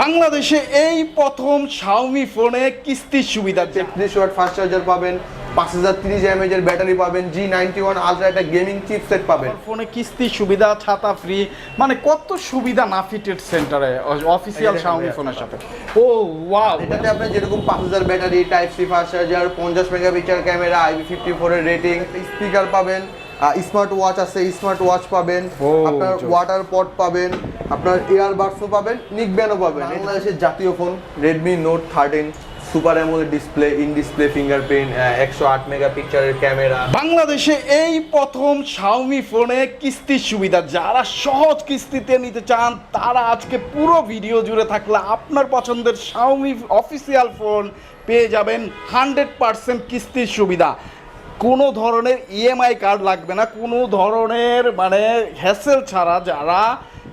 বাংলাদেশে এই প্রথম শাওমি ফোনে কিস্তির সুবিধা তেত্রিশ ওয়াট ফাস্ট চার্জার পাবেন পাঁচ হাজার তিরিশ এমএজ এর ব্যাটারি পাবেন জি নাইনটি ওয়ান আলট্রা একটা গেমিং চিপসেট পাবেন। ফোনে কিস্তির সুবিধা ছাতা ফ্রি মানে কত সুবিধা নাফিটেড সেন্টারে অফিসিয়াল শাওমি ফোনের সাথে। ও ওয়াও এটাতে আপনার যেরকম পাঁচ হাজার battery type C fast charger পঞ্চাশ মেগাপিক্সেল ক্যামেরা আইবি ফিফটি ফোরের রেটিং স্পিকার পাবেন স্মার্ট ওয়াচ আছে স্মার্ট ওয়াচ পাবেন। আপনার ওয়াটার পট পাবেন আপনার এয়ার ইয়ারবাডসও পাবেন নিক ব্যানও পাবেন। বাংলাদেশের জাতীয় phone Redmi note thirteen super AMOLED display in display fingerprint একশো আট মেগাপিক্সেলের ক্যামেরা বাংলাদেশে এই প্রথম শাওমি ফোনে কিস্তির সুবিধা। যারা সহজ কিস্তিতে নিতে চান তারা আজকে পুরো ভিডিও জুড়ে থাকলে আপনার পছন্দের শাওমি অফিসিয়াল ফোন পেয়ে যাবেন হান্ড্রেড পার্সেন্ট কিস্তির সুবিধা। কোনো ধরনের ইএমআই কার্ড লাগবে না, কোনো ধরনের মানে হ্যাসেল ছাড়া যারা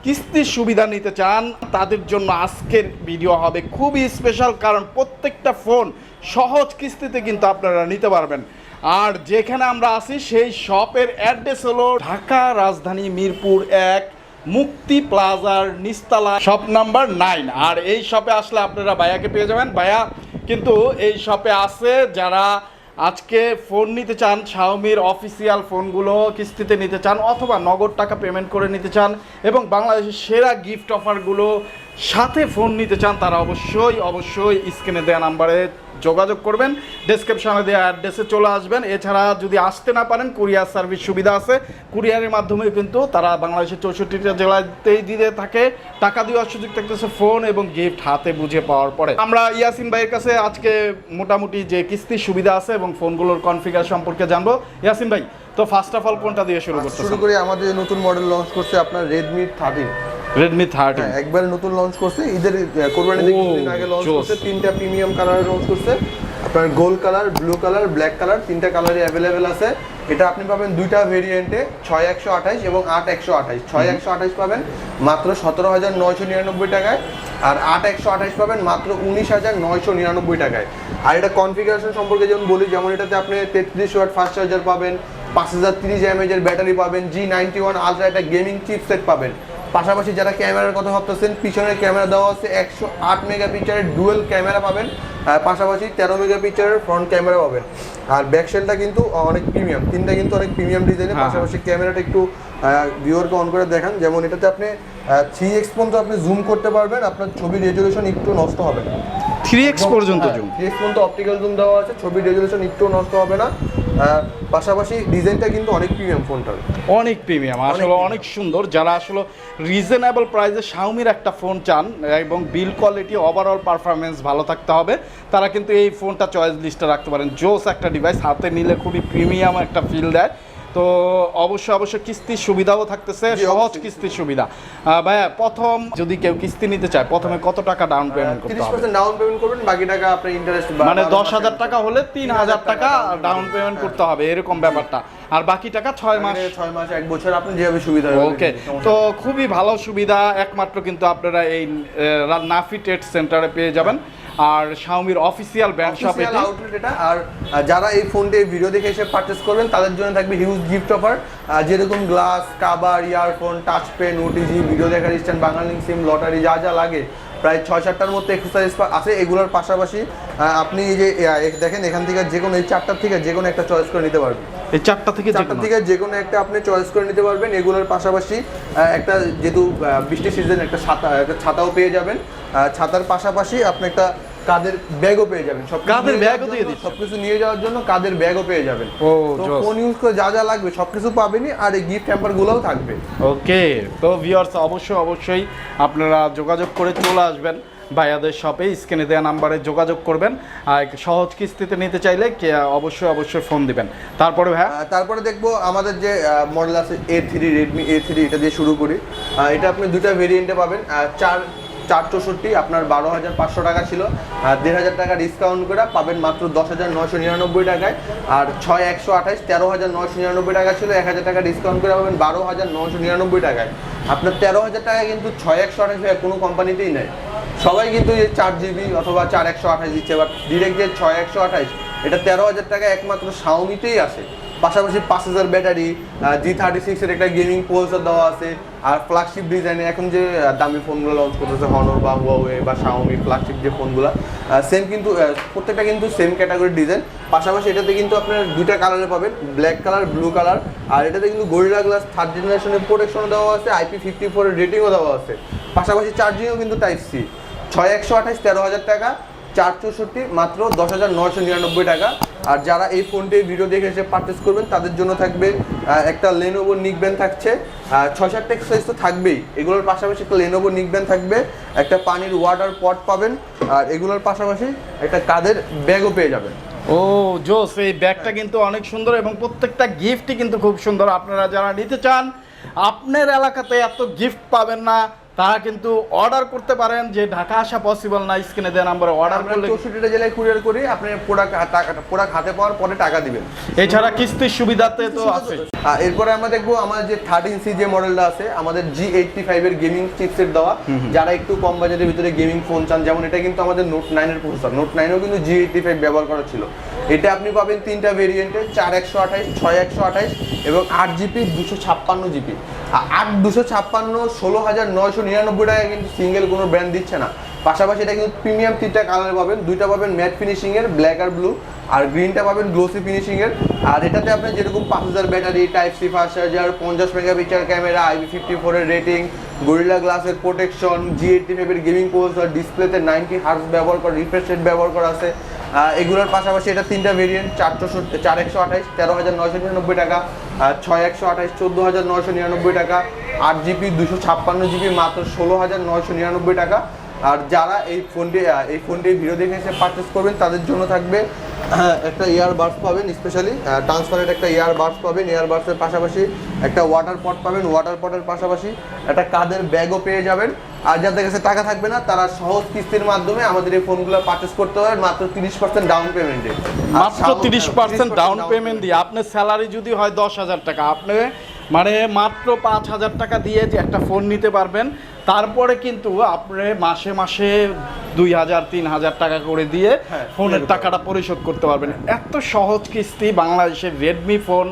কিস্তির সুবিধা নিতে চান, তাদের জন্য আজকের ভিডিও হবে খুবই স্পেশাল কারণ প্রত্যেকটা ফোন সহজ কিস্তিতে কিন্তু আপনারা নিতে পারবেন। আর যেখানে আমরা আছি, সেই শপের অ্যাড্রেস হলো ঢাকা রাজধানী মিরপুর এক মুক্তি প্লাজার নিস্তালা শপ নাম্বার নাইন আর এই শপে আসলে আপনারা ভাইয়াকে পেয়ে যাবেন। ভাইয়া, কিন্তু এই শপে আছে যারা আজকে ফোন নিতে চান শাওমির অফিসিয়াল ফোনগুলো কিস্তিতে নিতে চান অথবা নগদ টাকা পেমেন্ট করে নিতে চান এবং বাংলাদেশের সেরা গিফট অফারগুলো সাথে ফোন নিতে চান তারা অবশ্যই অবশ্যই স্ক্রিনে দেওয়া নাম্বারে যোগাযোগ করবেন। ডেসক্রিপশনে দেওয়া অ্যাড্রেসে চলে আসবেন। এছাড়া যদি আসতে না পারেন কুরিয়ার সার্ভিস সুবিধা আছে। কুরিয়ারের মাধ্যমে কিন্তু তারা বাংলাদেশের চৌষট্টিটা জেলাতেই দিতে থাকে। টাকা দেওয়ার সুযোগ থাকতেছে ফোন এবং গিফট হাতে বুঝে পাওয়ার পরে। আমরা ইয়াসিন ভাইয়ের কাছে আজকে মোটামুটি যে কিস্তির সুবিধা আছে এবং ফোনগুলোর কনফিগার সম্পর্কে জানব। ইয়াসিন ভাই তো ফার্স্ট অফ অল কোনটা দিয়ে শুরু করতে শুরু করে আমাদের নতুন মডেল লঞ্চ করছে আপনার রেডমি থার্টিন রেডমি থার্টি হ্যাঁ একবারে নতুন লঞ্চ করছে। ঈদের কোরবানি কিছুদিন আগে লঞ্চ করছে। তিনটা প্রিমিয়াম কালার লঞ্চ করছে। আপনার gold colour blue colour black colour তিনটা কালারই অ্যাভেলেবেল আছে। এটা আপনি পাবেন দুইটা ভেরিয়েন্টে ছয় একশো আঠাইশ এবং আট একশো আঠাইশ ছয় একশো আঠাইশ পাবেন মাত্র সতেরো হাজার নয়শো নিরানব্বই টাকায়। আর আট একশো আঠাইশ পাবেন মাত্র উনিশ হাজার নয়শো নিরানব্বই টাকায়। আর এটা কনফিগারেশন সম্পর্কে যেমন বলি যেমন এটাতে আপনি তেত্রিশ ওয়াট ফাস্ট চার্জার পাবেন পাঁচ হাজার তিরিশ এমএজ এর ব্যাটারি পাবেন জি নাইনটি ওয়ান আলট্রা একটা গেমিং চিপসেট পাবেন। পাশাপাশি যারা ক্যামেরার কথা ভাবতেছেন পিছনের ক্যামেরা দেওয়া আছে একশো আট মেগাপিক্সেলের ডুয়েল ক্যামেরা পাবেন আর পাশাপাশি তেরো মেগাপিক্সেলের ফ্রন্ট ক্যামেরা পাবেন। আর ব্যাক সেলটা কিন্তু অনেক প্রিমিয়াম তিনটা কিন্তু অনেক প্রিমিয়াম ডিজাইনের হ্যাঁ, পাশাপাশি ক্যামেরাটা একটু ভিউয়ারকে অন করে দেখান। যেমন এটাতে আপনি থ্রি এক্স পর্যন্ত আপনি জুম করতে পারবেন আপনার ছবির রেজলিউশন একটু নষ্ট হবে না। থ্রি এক্স পর্যন্ত জুম থ্রি এক্স পর্যন্ত অপটিক্যাল জুম দেওয়া আছে ছবির রেজলিউশন একটু নষ্ট হবে না। পাশাপাশি ডিজাইনটা কিন্তু অনেক প্রিমিয়াম ফোনটার। অনেক প্রিমিয়াম আসলে অনেক সুন্দর। যারা আসলে রিজনেবল প্রাইসে শাওমির একটা ফোন চান এবং বিল কোয়ালিটি ওভারঅল পারফরমেন্স ভালো থাকতে হবে তারা কিন্তু এই ফোনটা চয়েস লিস্টে রাখতে পারেন। জোস একটা ডিভাইস হাতে নিলে খুবই প্রিমিয়াম একটা ফিল দেয়। তো অবশ্যই অবশ্যই কিস্তির সুবিধাও থাকতেছে সহজ কিস্তির সুবিধা। ভাইয়া প্রথম যদি কেউ কিস্তি নিতে চায় প্রথমে কত টাকা ডাউন পেমেন্ট করতে হবে? পার্সেন্ট ডাউন পেমেন্ট করবেন বাকি টাকা আপনার ইন্টারেস্ট মানে দশ হাজার টাকা হলে তিন হাজার টাকা ডাউন পেমেন্ট হ্যাঁ। করতে হবে এরকম ব্যাপারটা। আর বাকি টাকা ছয় মাস ছয় মাস এক বছর আপনি যেভাবে সুবিধা হবে ওকে তো খুবই ভালো সুবিধা একমাত্র কিন্তু আপনারা এই নাফি টেট সেন্টারে পেয়ে যাবেন। আর শাওমির অফিসিয়াল ব্র্যান্ড শপ এটা আউটলেট এটা। আর যারা এই ফোনটি ভিডিও দেখে এসে পারচেস করবেন তাদের জন্য থাকবে হিউজ গিফট অফার যেরকম glass cover earphone touch pen OTG video দেখার স্ট্যান্ড বাংলালিং সিম লটারি যা যা লাগে। প্রায় ছয় সাতটার মধ্যে এক্সারসাইজ আছে এগুলোর পাশাপাশি আপনি এই যে দেখেন এখান থেকে যে কোনো এই চারটার থেকে যে কোনো একটা চয়েস করে নিতে পারবেন। এই চারটা থেকে চারটা চারটার থেকে যে কোনো একটা আপনি চয়েস করে নিতে পারবেন। এগুলোর পাশাপাশি একটা যেহেতু বৃষ্টির সিজন একটা ছাতা একটা ছাতাও পেয়ে যাবেন। ছাতার পাশাপাশি আপনি একটা কাদের ব্যাগও পেয়ে যাবেন। সব কাঁধের ব্যাগও দিয়ে দিচ্ছে। সবকিছু নিয়ে যাওয়ার জন্য কাদের ব্যাগও পেয়ে যাবেন। ও। ফোন ইউজ করে যা যা লাগবে সবকিছু পাবেনই আর এই গিফট হ্যাম্পার গুলোও থাকবে। ওকে তো ভিউয়ার্স অবশ্যই অবশ্যই আপনারা যোগাযোগ করে চলে আসবেন ভাইয়াদের শপে স্ক্রিনে দেওয়া নাম্বারে যোগাযোগ করবেন। আর সহজ কিস্তিতে নিতে চাইলে কে- অবশ্যই অবশ্যই ফোন দিবেন। তারপরে ভাইয়া? তারপরে দেখব আমাদের যে মডেল আছে A three Redmi A three এটা দিয়ে শুরু করি। এটা আপনি দুটা ভেরিয়েন্টে পাবেন চার চার চৌষট্টি আপনার বারো হাজার পাঁচশো টাকা ছিল। আর দেড় হাজার টাকা ডিসকাউন্ট করে পাবেন মাত্র দশ হাজার নয়শো নিরানব্বই টাকায়। আর ছয় একশো আঠাশ তেরো হাজার নয়শো নিরানব্বই টাকা ছিল এক হাজার টাকা ডিসকাউন্ট করে পাবেন বারো হাজার নয়শো নিরানব্বই টাকায়। আপনার তেরো হাজার টাকা কিন্তু ছয় একশো আঠাশ কোনো কোম্পানিতেই নেই সবাই কিন্তু এই চার জিবি অথবা চার একশো আঠাশ দিচ্ছে বাট ডিরেক্ট যে ছয় একশো আঠাশ, এটা তেরো হাজার টাকা একমাত্র শাওমিতেই আছে। পাশাপাশি পাঁচ হাজার ব্যাটারি জি থার্টি সিক্সের একটা গেমিং পোলসার দেওয়া আছে, আর ফ্ল্যাগশিপ ডিজাইনে এখন যে দামি ফোনগুলো লঞ্চ করতেছে হনর বা হুয়াওয়ে বা শাওমি ফ্ল্যাগশিপ যে ফোনগুলো সেম কিন্তু প্রত্যেকটা কিন্তু সেম ক্যাটাগরির ডিজাইন পাশাপাশি এটাতে কিন্তু আপনার দুইটা কালারে পাবেন ব্ল্যাক কালার ব্লু কালার আর এটাতে কিন্তু গরিলা গ্লাস থার্ড জেনারেশনের প্রোটেকশনও দেওয়া আছে আইপি ফিফটি ফোরের রেটিংও দেওয়া আছে। পাশাপাশি চার্জিংও কিন্তু টাইপ সি ছয় একশো আঠাশ, তেরো হাজার টাকা চার চৌষট্টি মাত্র দশ হাজার নয়শো নিরানব্বই টাকা। আর যারা এই ফোনটি ভিডিও দেখে এসে পারচেস করবেন, তাদের জন্য থাকবে একটা লেনোভো নিকব্যান থাকছে। ছয় সাতটা এক্সারসাইজ তো থাকবেই। এগুলোর পাশাপাশি একটা লেনোভো নিকব্যান থাকবে, একটা পানির ওয়াটার পট পাবেন, আর এগুলোর পাশাপাশি একটা কাদের ব্যাগও পেয়ে যাবেন। ও, জোস, এই ব্যাগটা কিন্তু অনেক সুন্দর এবং প্রত্যেকটা গিফটই কিন্তু খুব সুন্দর। আপনারা যারা নিতে চান, আপনার এলাকাতে এত গিফট পাবেন না। তারা কিন্তু অর্ডার করতে পারেন যে ঢাকা আসা পসিবল না স্ক্রিনে দেওয়া নাম্বারে অর্ডার করলে চৌষট্টিটা জেলায় কুরিয়ার করি আপনি প্রোডাক্ট প্রোডাক্ট হাতে পাওয়ার পরে টাকা দিবেন। এছাড়া কিস্তির সুবিধাতে তো আছে। এরপরে আমরা দেখব আমার যে থার্টিন সি যে মডেলটা আছে আমাদের জি এইটটি ফাইভের গেমিং চিপসেট দেওয়া। যারা একটু কম বাজেটের ভিতরে গেমিং ফোন চান যেমন এটা কিন্তু আমাদের নোট নাইনের প্রসেসর নোট নাইনও কিন্তু জি এইটটি ফাইভ ব্যবহার করা ছিল। এটা আপনি পাবেন তিনটা ভেরিয়েন্টে চার একশো আঠাইশ ছয় একশো আঠাইশ এবং আট জিবি দুশো ছাপ্পান্ন জিবি আট দুশো ছাপ্পান্ন ষোলো হাজার নয়শো নিরানব্বই টাকা কিন্তু সিঙ্গেল কোনো ব্র্যান্ড দিচ্ছে না। পাশাপাশি এটা কিন্তু প্রিমিয়াম তিনটা কালার পাবেন। দুইটা পাবেন ম্যাট ফিনিশিং এর ব্ল্যাক আর ব্লু আর গ্রিনটা পাবেন গ্লোসি ফিনিশিংয়ের আর এটাতে আপনার যেরকম পাঁচ হাজার battery type C fast charger পঞ্চাশ মেগাপিক্সেল ক্যামেরা আইবি ফিফটি ফোরের রেটিং গরিলা গ্লাসের প্রোটেকশন জি এইটটি ফাইভের গেমিং পোস্টার ডিসপ্লেতে নাইনটি হার্স ব্যবহার করা রিফ্রেশ রেট ব্যবহার করা আছে। এগুলোর পাশাপাশি এটা তিনটা ভেরিয়েন্ট চারশো চার একশো আঠাইশ, তেরো হাজার নয়শো নিরানব্বই টাকা ছয় একশো আঠাইশ, চোদ্দ হাজার নয়শো নিরানব্বই টাকা, আট জিবি দুশো ছাপ্পান্ন জিবি মাত্র ষোলো হাজার নয়শো নিরানব্বই টাকা। আর যারা এই ফোনটি এই ফোনটি ভিডিও দেখে এসে পারচেস করবেন, তাদের জন্য থাকবে একটা ইয়ার বাডস পাবেন স্পেশালি ট্রান্সপারেন্ট একটা ইয়ার বাডস পাবেন ইয়ার বাডসের পাশাপাশি একটা ওয়াটার পট পাবেন ওয়াটার পটের পাশাপাশি একটা কাদের ব্যাগও পেয়ে যাবেন। আর যাদের কাছে টাকা থাকবে না তারা সহজ কিস্তির মাধ্যমে আমাদের এই ফোনগুলো পারচেস করতে পারেন মাত্র তিরিশ পার্সেন্ট ডাউন পেমেন্টে মাত্র তিরিশ পার্সেন্ট ডাউন পেমেন্ট দিয়ে আপনার স্যালারি যদি হয় দশ হাজার টাকা আপনি মানে মাত্র পাঁচ হাজার টাকা দিয়ে যে একটা ফোন নিতে পারবেন তারপরে কিন্তু আপনি মাসে মাসে দুই হাজার তিন হাজার টাকা করে দিয়ে হ্যাঁ, ফোনের টাকাটা পরিশোধ করতে পারবেন। এত সহজ কিস্তি বাংলাদেশের রেডমি ফোন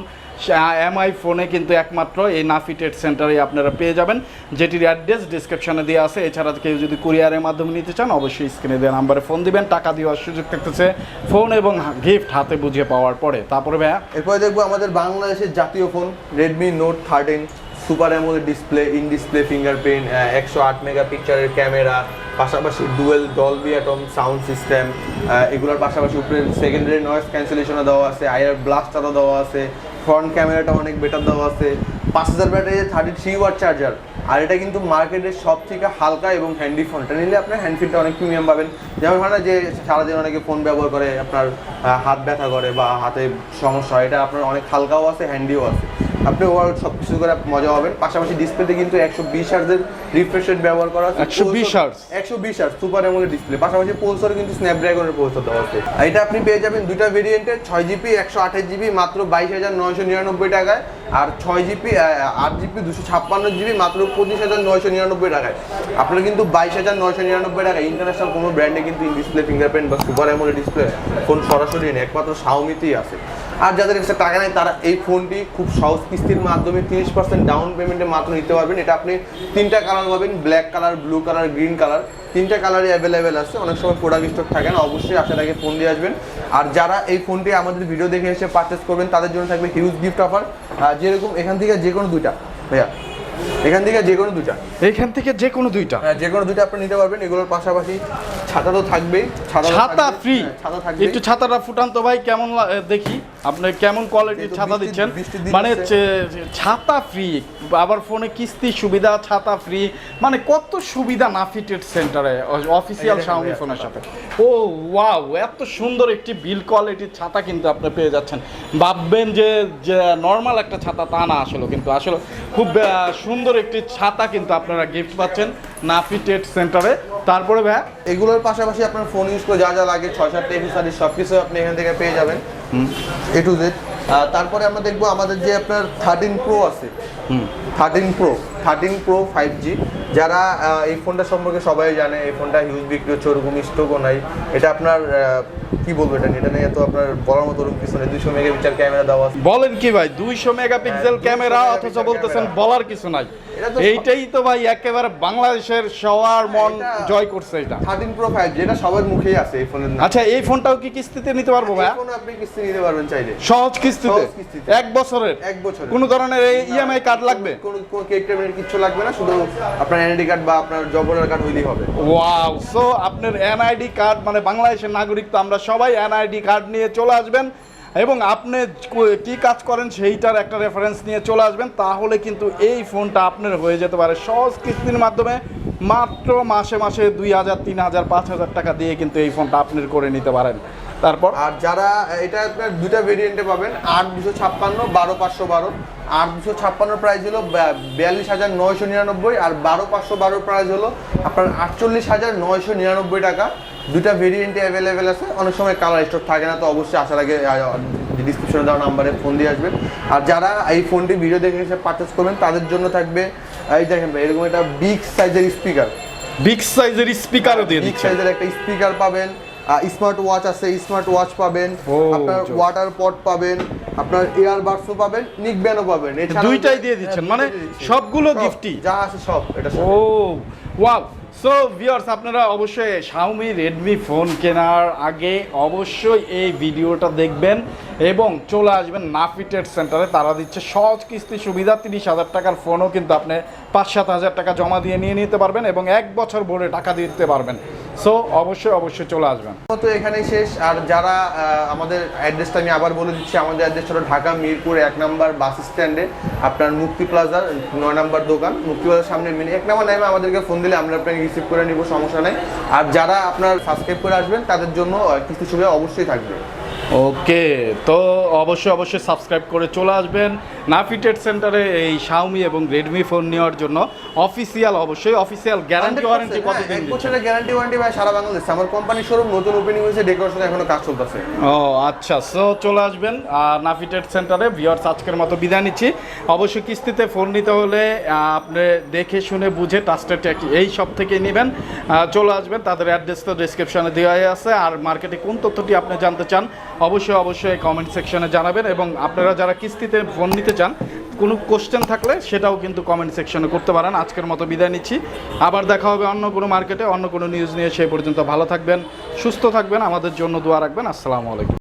এমআই ফোনে কিন্তু একমাত্র এই নাফি টেট সেন্টারে আপনারা পেয়ে যাবেন, যেটির অ্যাড্রেস ডিসক্রিপশনে দেওয়া আছে। এছাড়া কেউ যদি কুরিয়ারের মাধ্যমে নিতে চান, অবশ্যই স্ক্রিনে দেওয়া নাম্বারে ফোন দিবেন। টাকা দেওয়ার সুযোগ থাকতেছে ফোন এবং গিফট হাতে বুঝে পাওয়ার পরে। তারপরে ভাইয়া? এরপরে দেখব আমাদের বাংলাদেশের জাতীয় phone Redmi note thirteen super AMOLED display in display fingerprint একশো আট মেগাপিক্সেলের ক্যামেরা পাশাপাশি dual Dolby Atmos sound system এগুলোর পাশাপাশি উপরে সেকেন্ডারি নয়েজ ক্যান্সেলেশনও দেওয়া আছে আইআর ব্লাস্টারও দেওয়া আছে ফ্রন্ট ক্যামেরাটা অনেক বেটার দেওয়া আছে। পাঁচ হাজার battery thirty three watt charger আর এটা কিন্তু মার্কেটের সব থেকে হালকা এবং হ্যান্ডি ফোন এটা নিলে আপনার হ্যান্ডফিলটা অনেক প্রিমিয়াম পাবেন। যেমন হয় না যে সারাদিন অনেকে ফোন ব্যবহার করে, আপনার হাত ব্যথা করে বা হাতে সমস্যা এটা আপনার অনেক হালকাও আছে হ্যান্ডিও আছে। আপনি ওভারঅল সব কিছু করে মজা হবেন পাশাপাশি ডিসপ্লেতে কিন্তু একশো বিশ হার্জের রিফ্রেশ রেট ব্যবহার করা আছে। 120 hertz? একশো বিশ হার্জ সুপার অ্যামোলেড ডিসপ্লে পাশাপাশি পোলসরে কিন্তু স্ন্যাপড্রাগনের পোলসর দেওয়া আছে। আর এটা আপনি পেয়ে যাবেন দুইটা ভেরিয়েন্টের ছয় জিবি একশো আঠাশ জিবি মাত্র বাইশ হাজার নয়শো নিরানব্বই টাকায়। আর ছয় জিবি আট জিবি দুশো ছাপ্পান্ন জিবি মাত্র পঁচিশ হাজার নয়শো নিরানব্বই টাকায়। আপনার কিন্তু বাইশ হাজার নয়শো নিরানব্বই টাকায় ইন্টারন্যাশনাল কোনো ব্র্যান্ডে কিন্তু ইন ডিসপ্লে ফিঙ্গারপ্রিন্ট বা সুপার অ্যামোলেড ডিসপ্লে ফোন সরাসরি নেই একমাত্র শাওমিতেই আছে। আর যাদের কাছে টাকা নেই, তারা এই ফোনটি খুব সহজ কিস্তির মাধ্যমে তিরিশ পার্সেন্ট ডাউন পেমেন্টের মাত্র নিতে পারবেন। এটা আপনি তিনটা কালার পাবেন black colour blue colour green colour তিনটা কালারই অ্যাভেলেবেল আছে। অনেক সময় প্রোডাক্ট স্টক থাকে না, অবশ্যই আসার আগে ফোন দিয়ে আসবেন। আর যারা এই ফোনটি আমাদের ভিডিও দেখে এসে পারচেস করবেন, তাদের জন্য থাকবে হিউজ গিফট অফার যেরকম এখান থেকে যে কোনো দুইটা। ভাইয়া। এখান থেকে যে কোনো দুইটা। এইখান থেকে যে কোনো দুইটা। হ্যাঁ, যে কোনো দুইটা আপনি নিতে পারবেন। এগুলোর পাশাপাশি ছাতা তো থাকবেই ছাতা। ফ্রি হ্যাঁ, ছাতা থাকবে একটু ছাতাটা ফুটান তো ভাই কেমন দেখি। আপনি কেমন কোয়ালিটির ছাতা দিচ্ছেন? মানে। ছাতা ফ্রি আবার ফোনে কিস্তি সুবিধা ছাতা ফ্রি মানে কত সুবিধা নাফিটেড সেন্টারে অফিসিয়াল শাওমি ফোনের সাথে। ও ওয়াও এত সুন্দর একটি বিল কোয়ালিটির ছাতা কিন্তু আপনি পেয়ে যাচ্ছেন। ভাববেন যে যে নর্মাল একটা ছাতা তা না আসলে কিন্তু। আসলে খুব সুন্দর একটি ছাতা কিন্তু আপনারা গিফট পাচ্ছেন নাফিটেড সেন্টারে। তারপরে ভাইয়া? এগুলোর পাশাপাশি আপনার ফোন ইউজ করে যা যা লাগে ছয় সাতটা টেফিসারি সব কিছু আপনি এখান থেকে পেয়ে যাবেন। এ টু জেড তারপরে আমরা দেখব আমাদের যে আপনার থার্টিন প্রো আছে। হুম। Thirteen pro thirteen pro five G যারা এই ফোনটা সম্পর্কে সবাই জানে এই ফোনটা হিউজ বিক্রি হচ্ছে ওরকম স্টকও নাই। এটা আপনার কি বলব এটা নিয়ে? এটা নিয়ে তো আপনার বলার মতো ওরকম কিছু নেই। দুইশো মেগা পিক্সেল ক্যামেরা দেওয়া বলেন কি ভাই দুইশো মেগা পিক্সেল ক্যামেরা অথচ মেগাপিক্সেল বলতেছেন বলার কিছু নাই। এইটাই তো ভাই একেবারে বাংলাদেশের সবার মন জয় করছে এটা। থার্টিন প্রো ফাইভ যেটা সবার মুখেই আছে এই ফোনের আচ্ছা এই ফোনটাও কি কিস্তিতে নিতে পারব ভাই ফোন আপনি কিস্তি নিতে পারবেন চাইলে। সহজ কিস্তিতে? এক বছরের? এক বছরের। কোনো ধরনের ইএমআই কার্ড লাগবে? কোনো কিছু লাগবে না শুধু আপনার এনআইডি কার্ড বা আপনার জবরের কার্ড হইলেই হবে। ওয়াও সো আপনার এনআইডি কার্ড মানে বাংলাদেশের নাগরিক তো আমরা সবাই এনআইডি কার্ড নিয়ে চলে আসবেন। এবং আপনি কো- কাজ করেন সেইটার একটা রেফারেন্স নিয়ে চলে আসবেন, তাহলে কিন্তু এই ফোনটা আপনার হয়ে যেতে পারে। সহজ কিস্তির মাধ্যমে মাত্র মাসে মাসে দুই হাজার, তিন হাজার, পাঁচ হাজার টাকা দিয়ে কিন্তু এই ফোনটা আপনি করে নিতে পারেন। তারপর? আর যারা, এটা আপনার দুটা ভেরিয়েন্টে পাবেন, আট দুশো ছাপ্পান্ন, বারো পাঁচশো বারো। আট দুশো ছাপ্পান্ন প্রাইস হলো বিয়াল্লিশ হাজার নয়শো নিরানব্বই, আর বারো পাঁচশো বারো প্রাইস হলো আপনার আটচল্লিশ হাজার নয়শো নিরানব্বই টাকা। দুটা ভেরিয়েন্টে অ্যাভেলেবেল আছে। অনেক সময় কালার স্টক থাকে না তো অবশ্যই আসার আগে ডিসক্রিপশনে দেওয়া নাম্বারে ফোন দিয়ে আসবেন। আর যারা এই ফোনটি ভিডিও দেখে এসে পারচেস করবেন তাদের জন্য থাকবে এই দেখেন ভাই, এরকম একটা বিগ সাইজের স্পিকার বিগ সাইজের স্পিকারও দিয়ে বিগ সাইজের একটা স্পিকার পাবেন স্মার্ট ওয়াচ আছে স্মার্ট ওয়াচ পাবেন আপনার ওয়াটার পট পাবেন আপনার এয়ারবাডসও পাবেন নিক ব্যানও পাবেন দুইটাই দিয়ে দিচ্ছেন, হ্যাঁ, মানে সবগুলো সব, gift-ই? যা আছে সব এটা ও ওয়াও সো ভিওর্স আপনারা অবশ্যই শাওমি রেডমি ফোন কেনার আগে অবশ্যই এই ভিডিওটা দেখবেন এবং চলে আসবেন নাফিটেড সেন্টারে তারা দিচ্ছে সহজ কিস্তি সুবিধা, তিরিশ হাজার টাকার ফোনও কিন্তু আপনি পাঁচ সাত হাজার টাকা জমা দিয়ে নিয়ে নিতে পারবেন এবং এক বছর ভরে টাকা দিতে পারবেন। সো অবশ্যই অবশ্যই চলে আসবেন। তো এখানেই শেষ। আর যারা আমাদের অ্যাড্রেসটা আমি আবার বলে দিচ্ছি, আমাদের অ্যাড্রেস হলো ঢাকা মিরপুর এক নাম্বার বাস স্ট্যান্ডে, আপনার মুক্তি প্লাজার নয় নাম্বার দোকান, মুক্তি প্লাজার সামনে মিনি এক নাম্বার নামে আমাদেরকে ফোন দিলে আমরা আপনাকে রিসিভ করে নিব, সমস্যা নেই। আর যারা আপনার সাবস্ক্রাইব করে আসবেন, তাদের জন্য কিছু সুবিধা অবশ্যই থাকবে। ওকে তো অবশ্যই অবশ্যই সাবস্ক্রাইব করে চলে আসবেন নাফিটেড সেন্টারে এই শাওমি এবং রেডমি ফোন নেওয়ার জন্য। অফিসিয়াল অবশ্যই অফিসিয়াল গ্যারান্টি ওয়ারেন্টি হ্যাঁ, কতদিন এক বছরের গ্যারান্টি ওয়ারেন্টি ভাই সারা বাংলাদেশ। আমার কোম্পানির শোরুম নতুন ওপেনিং হয়েছে ডেকোরেশন এখনও কাজ চলতেছে। ও আচ্ছা সো চলে আসবেন আর নাফিটেড সেন্টারে ভিওর্স আজকের মতো বিদায় নিচ্ছি। অবশ্যই কিস্তিতে ফোন নিতে হলে আপনি দেখে শুনে বুঝে ট্রাস্টেড এই সব থেকে নেবেন। চলে আসবেন তাদের অ্যাড্রেস তো ডিসক্রিপশনে দেওয়া আছে। আর মার্কেটে কোন তথ্যটি আপনি জানতে চান অবশ্যই অবশ্যই কমেন্ট সেকশনে জানাবেন এবং আপনারা যারা কিস্তিতে ফোন নিতে চান, কোনো কোশ্চেন থাকলে সেটাও কিন্তু কমেন্ট সেকশনে করতে পারেন। আজকের মতো বিদায় নিচ্ছি। আবার দেখা হবে অন্য কোনো মার্কেটে অন্য কোনো নিউজ নিয়ে। সেই পর্যন্ত ভালো থাকবেন, সুস্থ থাকবেন, আমাদের জন্য দোয়া রাখবেন। আসসালামু আলাইকুম।